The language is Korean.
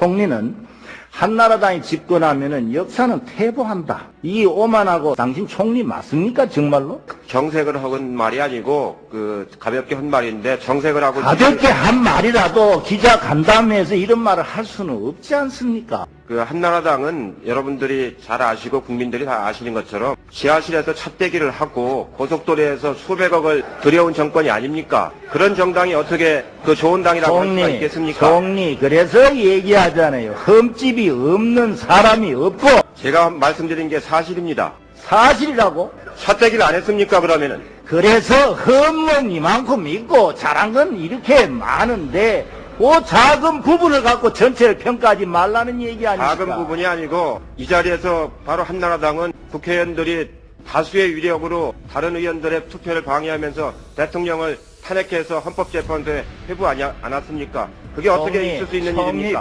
총리는 한나라당이 집권하면은 역사는 퇴보한다. 이 오만하고 당신 총리 맞습니까 정말로? 정색을 하건 말이 아니고 그 가볍게 한 말인데 정색을 하고 가볍게 한 말이라도 기자 간담회에서 이런 말을 할 수는 없지 않습니까? 그 한나라당은 여러분들이 잘 아시고 국민들이 다 아시는 것처럼 지하실에서 찻대기를 하고 고속도로에서 수백억을 들여온 정권이 아닙니까? 그런 정당이 어떻게 그 좋은 당이라고 할 수가 총리, 있겠습니까? 총리, 그래서 얘기하잖아요. 흠집이 없는 사람이 없고 제가 말씀드린 게 사실입니다. 사실이라고. 찻대기를 안 했습니까 그러면은? 그래서 흠은 이만큼 있고 잘한 건 이렇게 많은데 그 작은 부분을 갖고 전체를 평가하지 말라는 얘기 아닙니까? 작은 부분이 아니고 이 자리에서 바로 한나라당은 국회의원들이 다수의 위력으로 다른 의원들의 투표를 방해하면서 대통령을 탄핵해서 헌법재판소에 회부 안 않았습니까? 그게 어떻게 총리, 있을 수 있는 총리, 일입니까?